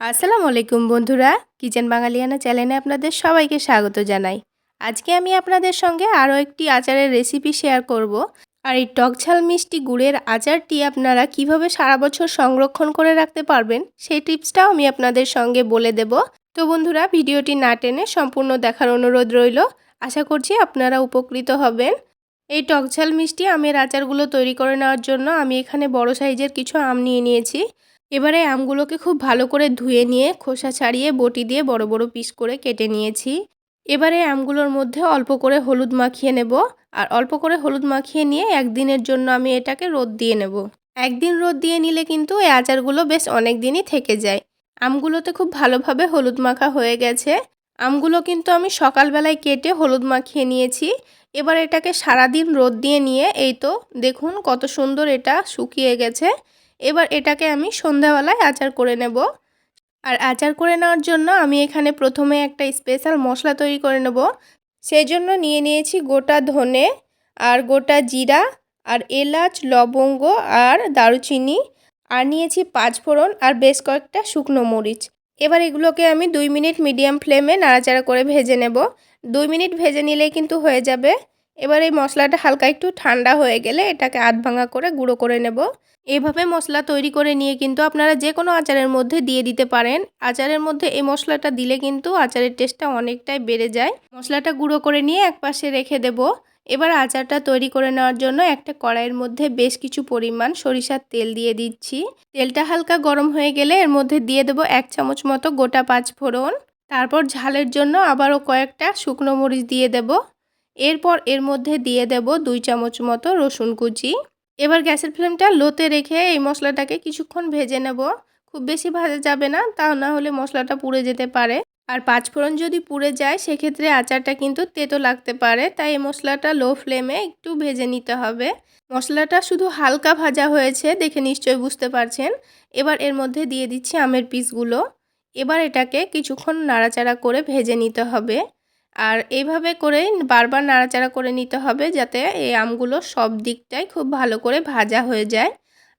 আসসালামু আলাইকুম বন্ধুরা, কিচেন বাঙালিয়ানা চ্যানেলে আপনাদের সবাইকে স্বাগত জানাই। আজকে আমি আপনাদের সঙ্গে আরও একটি আচারের রেসিপি শেয়ার করব। আর এই টকঝাল মিষ্টি গুড়ের আচারটি আপনারা কীভাবে সারা বছর সংরক্ষণ করে রাখতে পারবেন, সেই টিপসটাও আমি আপনাদের সঙ্গে বলে দেব। তো বন্ধুরা, ভিডিওটি না টেনে সম্পূর্ণ দেখার অনুরোধ রইল। আশা করছি আপনারা উপকৃত হবেন। এই টকঝাল মিষ্টি আমের আচারগুলো তৈরি করে নেওয়ার জন্য আমি এখানে বড় সাইজের কিছু আম নিয়ে নিয়েছি। এবারে আমগুলোকে খুব ভালো করে ধুয়ে নিয়ে খোসা ছাড়িয়ে বটি দিয়ে বড় বড় পিস করে কেটে নিয়েছি। এবারে আমগুলোর মধ্যে অল্প করে হলুদ মাখিয়ে নেব আর অল্প করে হলুদ মাখিয়ে নিয়ে একদিনের জন্য আমি এটাকে রোদ দিয়ে নেব। একদিন রোদ দিয়ে নিলে কিন্তু এই আচারগুলো বেশ অনেক দিনই থেকে যায়। আমগুলোতে খুব ভালোভাবে হলুদ মাখা হয়ে গেছে। আমগুলো কিন্তু আমি সকালবেলায় কেটে হলুদ মাখিয়ে নিয়েছি। এবার এটাকে সারাদিন রোদ দিয়ে নিয়ে এই তো দেখুন কত সুন্দর এটা শুকিয়ে গেছে। এবার এটাকে আমি সন্ধ্যাবেলায় আচার করে নেব। আর আচার করে নেওয়ার জন্য আমি এখানে প্রথমে একটা স্পেশাল মশলা তৈরি করে নেব। সেই জন্য নিয়ে নিয়েছি গোটা ধনে আর গোটা জিরা আর এলাচ, লবঙ্গ আর দারুচিনি। আর নিয়েছি পাঁচফোড়ন আর বেশ কয়েকটা শুকনো মরিচ। এবার এগুলোকে আমি দুই মিনিট মিডিয়াম ফ্লেমে নাড়াচাড়া করে ভেজে নেব। দুই মিনিট ভেজে নিলেই কিন্তু হয়ে যাবে। এবার এই মশলাটা হালকা একটু ঠান্ডা হয়ে গেলে এটাকে আধ ভাঙা করে গুঁড়ো করে নেব। এভাবে মশলা তৈরি করে নিয়ে কিন্তু আপনারা যে কোনো আচারের মধ্যে দিয়ে দিতে পারেন। আচারের মধ্যে এই মশলাটা দিলে কিন্তু আচারের টেস্টটা অনেকটাই বেড়ে যায়। মশলাটা গুঁড়ো করে নিয়ে এক পাশে রেখে দেব। এবার আচারটা তৈরি করে নেওয়ার জন্য একটা কড়াইয়ের মধ্যে বেশ কিছু পরিমাণ সরিষার তেল দিয়ে দিচ্ছি। তেলটা হালকা গরম হয়ে গেলে এর মধ্যে দিয়ে দেবো এক চামচ মতো গোটা পাঁচ ফোড়ন তারপর ঝালের জন্য আবারও কয়েকটা শুকনো মরিচ দিয়ে দেব। এরপর এর মধ্যে দিয়ে দেব দুই চামচ মতো রসুন কুচি। এবার গ্যাসের ফ্লেমটা লোতে রেখে এই মশলাটাকে কিছুক্ষণ ভেজে নেব। খুব বেশি ভাজা যাবে না তাও না হলে মশলাটা পুড়ে যেতে পারে। আর পাঁচফোড়ন যদি পুড়ে যায়, সেক্ষেত্রে আচারটা কিন্তু তেতো লাগতে পারে, তাই এই মশলাটা লো ফ্লেমে একটু ভেজে নিতে হবে। মশলাটা শুধু হালকা ভাজা হয়েছে দেখে নিশ্চয়ই বুঝতে পারছেন। এবার এর মধ্যে দিয়ে দিচ্ছি আমের পিসগুলো। এবার এটাকে কিছুক্ষণ নাড়াচাড়া করে ভেজে নিতে হবে। আর এইভাবে করেই বারবার নাড়াচাড়া করে নিতে হবে যাতে এই আমগুলো সব দিকটাই খুব ভালো করে ভাজা হয়ে যায়।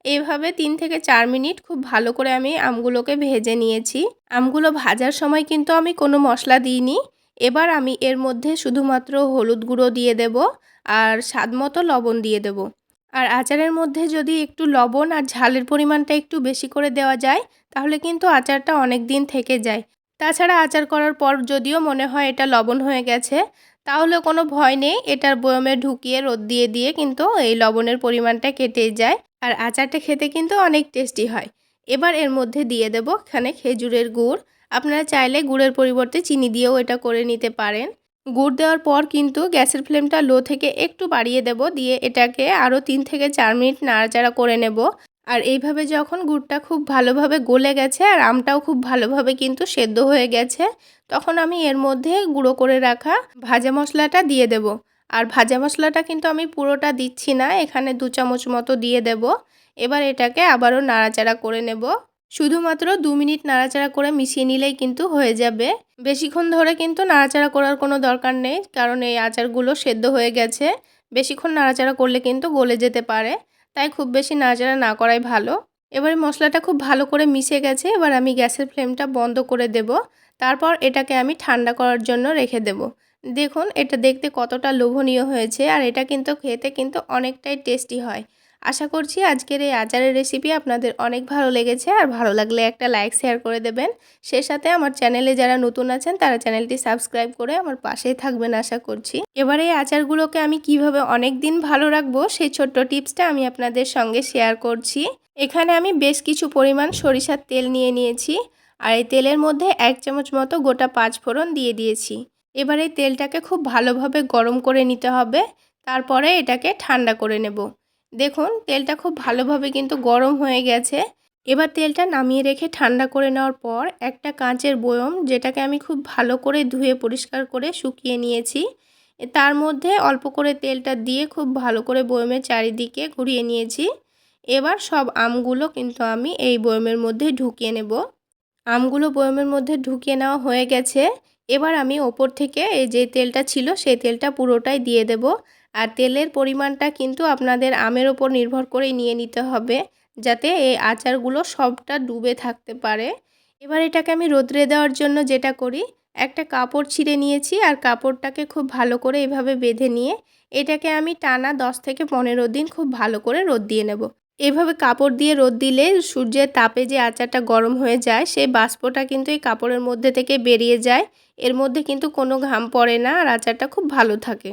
এভাবে তিন থেকে চার মিনিট খুব ভালো করে আমি আমগুলোকে ভেজে নিয়েছি। আমগুলো ভাজার সময় কিন্তু আমি কোনো মশলা দিইনি। এবার আমি এর মধ্যে শুধুমাত্র হলুদ গুঁড়ো দিয়ে দেব আর স্বাদ মতো লবণ দিয়ে দেব। আর আচারের মধ্যে যদি একটু লবণ আর ঝালের পরিমাণটা একটু বেশি করে দেওয়া যায়, তাহলে কিন্তু আচারটা অনেক দিন থেকে যায়। তাছাড়া আচার করার পর যদিও মনে হয় এটা লবণ হয়ে গেছে, তাহলে কোনো ভয় নেই। এটার বয়মে ঢুকিয়ে রোদ দিয়ে দিয়ে কিন্তু এই লবণের পরিমাণটা কেটে যায় আর আচারটা খেতে কিন্তু অনেক টেস্টি হয়। এবার এর মধ্যে দিয়ে দেব এখানে খেজুরের গুড়। আপনারা চাইলে গুড়ের পরিবর্তে চিনি দিয়েও এটা করে নিতে পারেন। গুড় দেওয়ার পর কিন্তু গ্যাসের ফ্লেমটা লো থেকে একটু বাড়িয়ে দেব। দিয়ে এটাকে আরও তিন থেকে চার মিনিট নাড়াচাড়া করে নেব। আর এইভাবে যখন গুড়টা খুব ভালোভাবে গলে গেছে আর আমটাও খুব ভালোভাবে কিন্তু সেদ্ধ হয়ে গেছে, তখন আমি এর মধ্যে গুঁড়ো করে রাখা ভাজা মশলাটা দিয়ে দেব। আর ভাজা মশলাটা কিন্তু আমি পুরোটা দিচ্ছি না, এখানে দু চামচ মতো দিয়ে দেব। এবার এটাকে আবারও নাড়াচাড়া করে নেব। শুধুমাত্র দু মিনিট নাড়াচাড়া করে মিশিয়ে নিলেই কিন্তু হয়ে যাবে। বেশিক্ষণ ধরে কিন্তু নাড়াচাড়া করার কোনো দরকার নেই, কারণ এই আচারগুলো সেদ্ধ হয়ে গেছে। বেশিক্ষণ নাড়াচাড়া করলে কিন্তু গলে যেতে পারে। তাই খুব বেশি নাড়াচাড়া না করাই ভালো। এবারে মশলাটা খুব ভালো করে মিশে গেছে, এবার আমি গ্যাসের ফ্লেমটা বন্ধ করে দেব। তারপর এটাকে আমি ঠান্ডা করার জন্য রেখে দেব। দেখুন, এটা দেখতে কতটা লোভনীয় হয়েছে, আর এটা কিন্তু খেতে কিন্তু অনেকটাই টেস্টি হয়। আশা করছি আজকের এই আচারের রেসিপি আপনাদের অনেক ভালো লেগেছে আর ভালো লাগলে একটা লাইক শেয়ার করে দেবেন। সে সাথে আমার চ্যানেলে যারা নতুন আছেন, তারা চ্যানেলটি সাবস্ক্রাইব করে আমার পাশেই থাকবেন আশা করছি। এবারে এই আচারগুলোকে আমি কীভাবে অনেক দিন ভালো রাখব সেই ছোট্ট টিপসটা আমি আপনাদের সঙ্গে শেয়ার করছি। এখানে আমি বেশ কিছু পরিমাণ সরিষার তেল নিয়ে নিয়েছি আর এই তেলের মধ্যে এক চামচ মতো গোটা পাঁচ ফোড়ন দিয়ে দিয়েছি। এবার এই তেলটাকে খুব ভালোভাবে গরম করে নিতে হবে, তারপরে এটাকে ঠান্ডা করে নেব। দেখুন, তেলটা খুব ভালোভাবে কিন্তু গরম হয়ে গেছে। এবার তেলটা নামিয়ে রেখে ঠান্ডা করে নেওয়ার পর একটা কাঁচের বয়ম, যেটাকে আমি খুব ভালো করে ধুয়ে পরিষ্কার করে শুকিয়ে নিয়েছি। তার মধ্যে অল্প করে তেলটা দিয়ে খুব ভালো করে বয়মের চারিদিকে ঘুরিয়ে নিয়েছি। এবার সব আমগুলো কিন্তু আমি এই বয়মের মধ্যে ঢুকিয়ে নেব। আমগুলো বয়মের মধ্যে ঢুকিয়ে নেওয়া হয়ে গেছে। এবার আমি ওপর থেকে এই যে তেলটা ছিল, সেই তেলটা পুরোটাই দিয়ে দেব। আর তেলের পরিমাণটা কিন্তু আপনাদের আমের ওপর নির্ভর করেই নিয়ে নিতে হবে, যাতে এই আচারগুলো সবটা ডুবে থাকতে পারে। এবার এটাকে আমি রোদ্রে দেওয়ার জন্য যেটা করি, একটা কাপড় ছিঁড়ে নিয়েছি আর কাপড়টাকে খুব ভালো করে এভাবে বেঁধে নিয়ে, এটাকে আমি টানা 10 থেকে পনেরো দিন খুব ভালো করে রোদ দিয়ে নেব। এভাবে কাপড় দিয়ে রোদ দিলে সূর্যের তাপে যে আচারটা গরম হয়ে যায়, সেই বাষ্পটা কিন্তু এই কাপড়ের মধ্যে থেকে বেরিয়ে যায়। এর মধ্যে কিন্তু কোনো ঘাম পড়ে না আর আচারটা খুব ভালো থাকে।